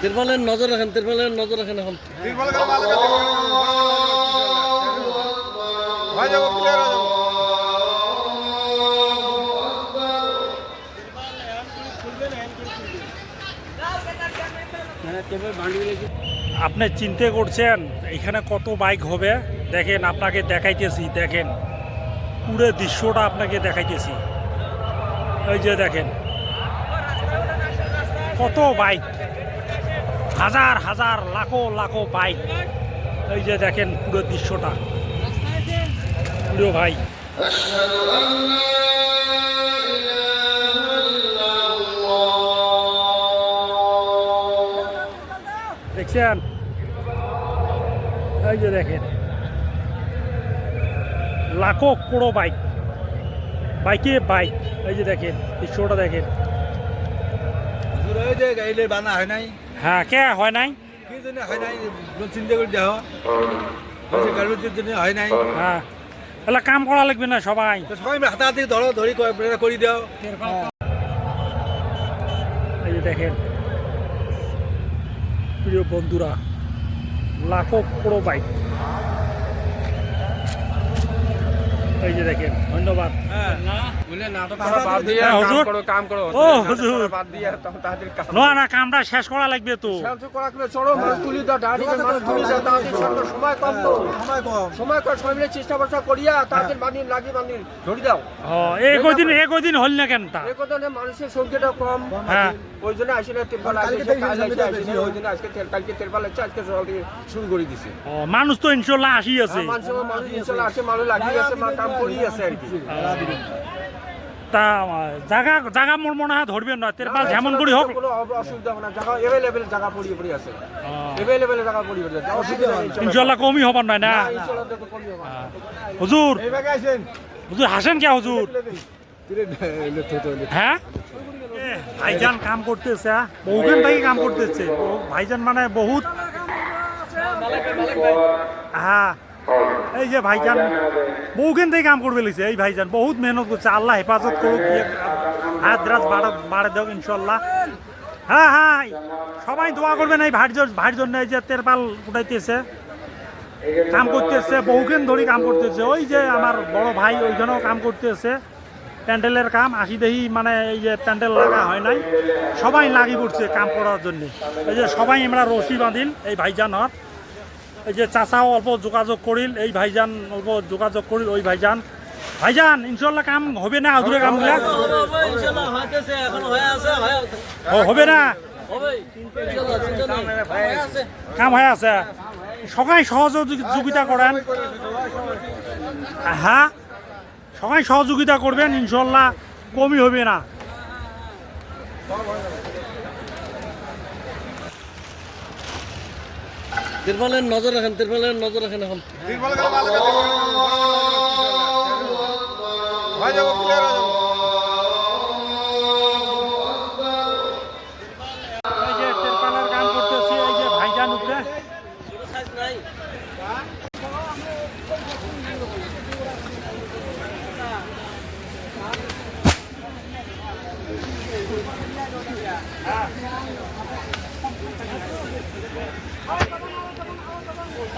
তিরপালের নজর রাখেন তিরপালের নজর রাখেন এখন। আপনি চিন্তা করছেন এখানে কত বাইক হবে? দেখেন আপনাকে দেখাইতেছি দেখেন। পুরো দৃশ্যটা আপনাকে দেখাইতেছি। এই যে দেখেন। কত বাইক? হাজার হাজার, লাখো লাখো বাইক। এই যে দেখেন পুরো দৃশ্যটা। পুরো ভাই। দেখছেন? এই যে দেখেন। লাখো কোড়ো বাইক। বাইকে বাইক। এই যে দেখেন, দৃশ্যটা দেখেন। গাইলে বানা হয় নাই? হ্যাঁ কে? হয় নাই? কি জন্য হয় নাই? চিন্তা করে দেওয়া হয় গাড়ির জন্য হয় নাই? হ্যাঁ এলা কাম করা লাগবে না সবাই। সবাই হাতাহাতি ধরো ধরি করে- দাও এই যে দেখেন। প্রিয় বন্ধুরা লাখো কোড়ো বাইক। এই যে দেখেন ধন্যবাদ। হ্যাঁ, না না কামটা শেষ করা লাগবে তো। সময় কম সময় কর সময় মিলে চেষ্টা বর্ষা করিয়া তাদের বানি লাগি বানি ধরি দাও। এই কদিন এই কদিন হল না কেন তা? এই কথা মানুষের সংখ্যাটা কম। হ্যাঁ। ওই জন্য আসে তেরপাল কালকে আসে থেকে কাজ হিসাবে আসে, আসে বেশি না, ওই জন্য আজকে তেল- কালকে তেরপাল আছে আজকে সকাল থেকে শুরু করে দিছে। ও মানুষ তো ইনশাল্লাহ আসি আছে মানুষ মানুষ ইনশাল্লাহ আসে মানুষ লাগিয়ে আছে কাম করি আছে আর কি। তা জায়গা জায়গা মোর মনে হয় ধরবেন না তেরপাল যেমন করি হোক। কোনো অসুবিধা হবে না জায়গা এভেলেবেল জায়গা পড়িয়ে পড়ে আছে। ও, এভেলেবেল জায়গা পড়িয়ে পড়ে আছে অসুবিধা নেই কমই হবার নয় না। না, ইনশাল্লাহ তো কমই হবে না। হুজুর। এই ভাগে আইছেন হুজুর হাসেন কে হুজুর? হ্যাঁ? ভাইজান কাম করতেছে? বহুদিন থেকে কাম করতেছে। ভাইজান মানে বহুত হ্যাঁ এই যে ভাইজান বহুদিন থেকে কাম করবে লিখছে এই ভাইজান, বহুত মেহনত করছে আল্লাহ হেফাজত করুক হাত দ্রাজ বাড়া দেওক ইনশাল্লাহ হ্যাঁ হ্যাঁ সবাই দোয়া করবেন এই ভাইর ভাইর জন্য এই যে তেরপাল উঠাইতেছে কাম করতেছে বহুদিন ধরে কাম করতেছে ওই যে আমার বড় ভাই ওইখানেও কাম করতেছে প্যান্ডেলের কাম আসি দেখি মানে এই যে প্যান্ডেল লাগা হয় নাই। সবাই লাগি পড়ছে কাম করার জন্য। এই যে সবাই আমরা রশি বাঁধিল এই ভাইজান হর এই যে চাচাও অল্প যোগাযোগ করিল এই ভাইজান অল্প যোগাযোগ করিল ওই ভাইজান। ভাইজান ইনশাল্লাহ কাম হবে না আধুরে কামগুলা হবে না? কাম হয়ে আছে। সবাই সহযোগিতা করেন হ্যাঁ সবাই সহযোগিতা করবেন ইনশাল্লাহ। কমই হবে না। তিরপালের নজর রাখেন তিরপালের নজর রাখেন এখন তিরপালের ভাই। যাব ক্লিয়ার হয়ে যাব এই যে তেরপালের কাম করতেছি এই যে ভাইজান উপরে সাইজ নাই